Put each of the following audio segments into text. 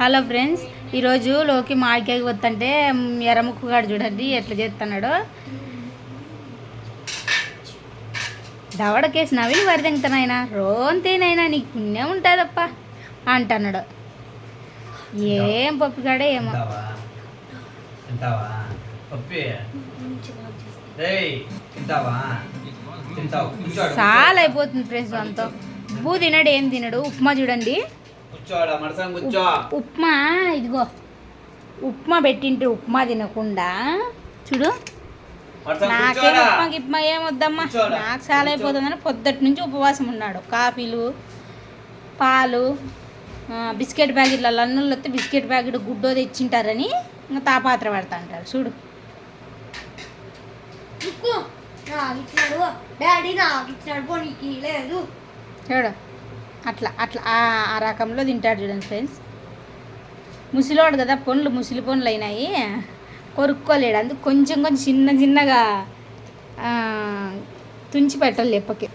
Hello friends ఈరోజు లోకి మాడికాయ వస్తుంటే ఎర్రముక్కుగాడు చూడండి ఎట్లా చేస్తున్నాడు దవడకేసి నవిలి వరదెంగుతానాయన రోంతేనైనా నీకు పుణ్యం ఉంటుందప్ప అంటున్నాడు. ఏం ఏమో. పప్పి. తింటావు? కూర్చోడు చాలా అయిపోతుంది ఫ్రెండ్స్ అంతా. ఉప్పు తినడు ఏం తినడు? ఉప్మా చూడండి. ఉప్మా ఇదిగో. ఉప్మా పెట్టింటే ఉప్మా తినకుండా. చూడు. నాకేం ఉప్మా గిప్మా ఏం వద్దమ్మా. కూర్చోరా. నాకు చాలా అయిపోతుందని పొద్దుటి నుంచి ఉపవాసం ఉన్నాడు. కాఫీలు పాలు బిస్కెట్ ప్యాకెట్లు అన్నులు వస్తే బిస్కెట్ ప్యాకెట్ గుడ్డో తెచ్చింటారని ఇంకా తాపాత్ర పడతా అంటారు చూడు. ఉప్పు నాకు ఇచ్చినాడు డాడీ నాకు ఇచ్చినాడు పోనీకి. లేదు. చూడు. అట్లా అట్లా ఆ- రకంలో తింటాడు చూడండి ఫ్రెండ్స్ ముసిలోడు కదా పండ్లు ముసిలి పండ్లు అయినాయి. కొరుక్కోలేడు. అందుకు కొంచెం కొంచెం చిన్న చిన్నగా తుంచి పెట్టాలి లెప్పకి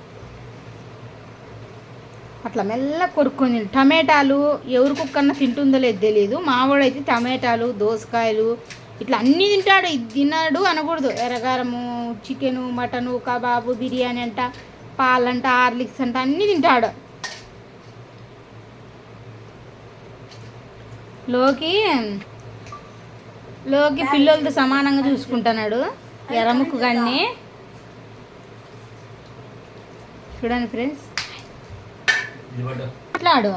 అట్లా మెల్ల కొరుక్కొని టమాటాలు ఎవరి కుక్కన్నా తింటుందో లేదు తెలియదు మావాడైతే టమాటాలు దోసకాయలు ఇట్లా అన్నీ తింటాడు. ఇది తిన్నాడు అనకూడదు. ఎర్రగారము చికెను మటను కబాబు బిర్యానీ అంట పాలంట హార్లిక్స్ అంట అన్నీ తింటాడు. లోకి లోకి పిల్లలతో సమానంగా చూసుకుంటున్నాడు. ఎర్రముక్కు గాన్ని చూడండి ఫ్రెండ్స్. మాట్లాడు.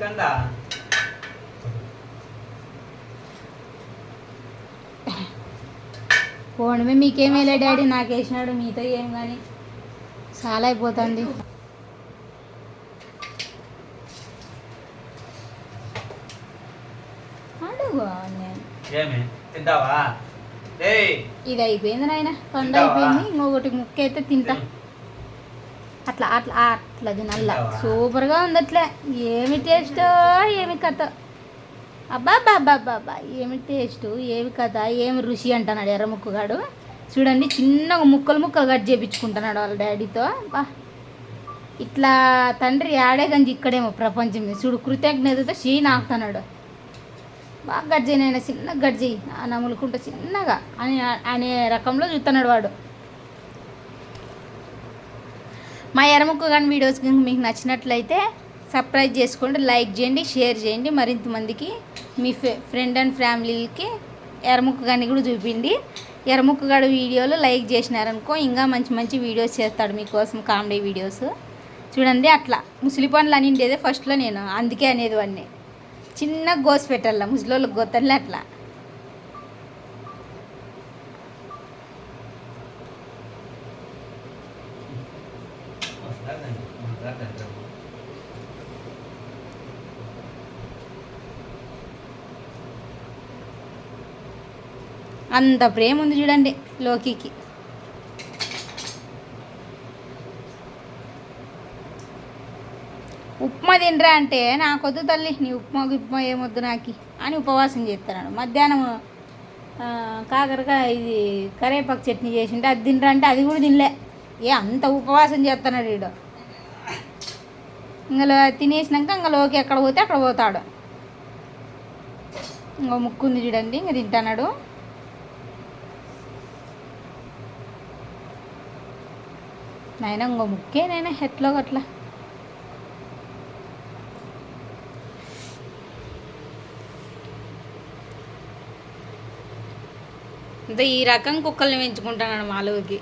కండా. పోవడమే మీకేమేలే డాడీ. నాకు వేసినాడు మీతో ఏం కానీ. చాలా అయిపోతుంది. అడుగు నేను ఏమి? తింటావా? రేయ్ ఇది అయిపోయింది నాయన. పండు? అయిపోయింది. ఇంకొకటి ముక్క అయితే తింటా అట్లా అట్లా అట్లా తినల్లా? సూపర్గా ఉంది అట్లే ఏమి టేస్ట్ ఏమి కథ? అబ్బా బాబా బాబా ఏమి టేస్ట్ ఏమి కథ? ఏమి రుచి అంటున్నాడు ఎర్ర ముక్కగాడు. చూడండి చిన్నగా ముక్కలు ముక్కలు కట్ చేయించుకుంటున్నాడు వాళ్ళ డాడీతో. బా. ఇట్లా తండ్రి ఆడే గంజి ఇక్కడేమో ప్రపంచం చూడు కృతజ్ఞతతో షీ నాకుతున్నాడు బాగా గట్ చేయనైనా చిన్న గట్ చేయి ఆ నములుకుంటా చిన్నగా అని అనే రకంలో చూస్తున్నాడు వాడు. మా ఎరముక్క కానీ వీడియోస్ కనుక మీకు నచ్చినట్లయితే సబ్స్క్రైబ్ చేసుకోండి లైక్ చేయండి షేర్ చేయండి. మరింత మందికి మీ ఫ్రెండ్ అండ్ ఫ్యామిలీకి ఎరముక్క గాని కూడా చూపిండి. ఎరముక్కగాడు వీడియోలు లైక్ చేసినారనుకో ఇంకా మంచి మంచి వీడియోస్ చేస్తాడు మీకోసం కామెడీ వీడియోస్. చూడండి అట్లా. ముసలి పనులు అనిండేదే ఫస్ట్లో నేను. అందుకే అనేది వాడిని చిన్న గోసి పెట్టాల ముసలోళ్ళకి గొత్తలే అట్లా. అంత ప్రేమ ఉంది చూడండి లోకికి ఉప్మా తినరా అంటే నాకొద్దు తల్లి నీ ఉప్మా ఉప్మా ఏమొద్దు నాకి అని ఉపవాసం చేస్తున్నాడు మధ్యాహ్నం కాకరకాయ ఇది కరేపాకు చట్నీ చేసింటే అది తినరా అంటే అది కూడా తినలే. ఏ అంత ఉపవాసం చేస్తున్నాడు వీడు. ఇంకా తినేసినాక ఇంకా లోకి ఎక్కడ పోతే అక్కడ పోతాడు. ఇంకో ముక్కు ఉంది చూడండి ఇంకా తింటున్నాడు. నాయన ఇంకో ముక్కే నాయన ఎట్లో అట్లా ఇంత ఈ రకం కుక్కల్ని పెంచుకుంటాను మాలోకి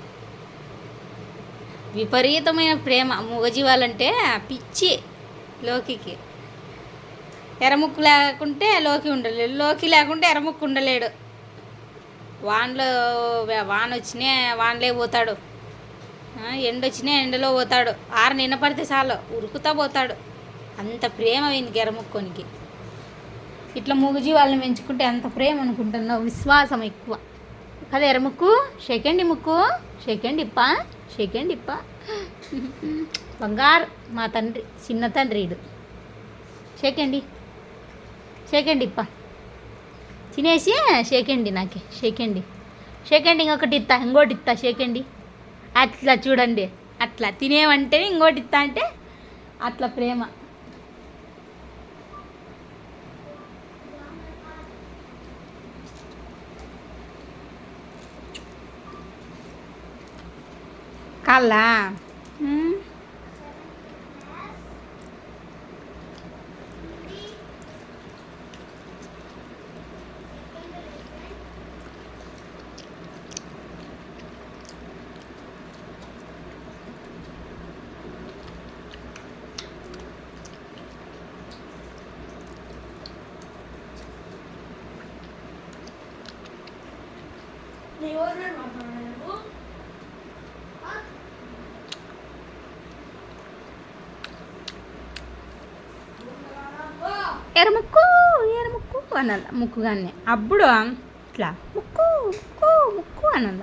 విపరీతమైన ప్రేమ మూగజీవాలంటే పిచ్చి లోకికి. ఎరముక్కు లేకుంటే లోకి ఉండలేడు లోకి లేకుంటే ఎరముక్కు ఉండలేడు. వానలో వాన వచ్చినా వానలే పోతాడు. ఎండ వచ్చినా ఎండలో పోతాడు. ఆరు నిన్న పడితే చాలు ఉరుకుతా పోతాడు. అంత ప్రేమ అయింది ఎరముక్కునికి. ఇట్లా మూగజీవాళ్ళని పెంచుకుంటే అంత ప్రేమ అనుకుంటున్నావు విశ్వాసం ఎక్కువ. కదా ఎర్రముక్కు షెకండి ముక్కు? షెకండి ఇప్ప? షెకండి ఇప్ప? బంగారు మా తండ్రి చిన్న తండ్రిడు షేకండి? షేకండి ఇప్ప? తినేసి షేకండి నాకే షేకండి. షేకండి ఇంకొకటి ఇస్తా ఇంకోటి ఇస్తా షేకండి. అట్లా చూడండి అట్లా. తినేవంటే ఇంకోటి ఇస్తా అంటే అట్లా ప్రేమ. కాళ్ళా ఉమ్. నీ ఎవరు మాట్లాడారు ఎరముక్కు ఎరముక్కు ఎర్ర ముక్కుగానే అనాల అప్పుడు ఇట్లా. ముక్కు ముక్కు ముక్కు అనాల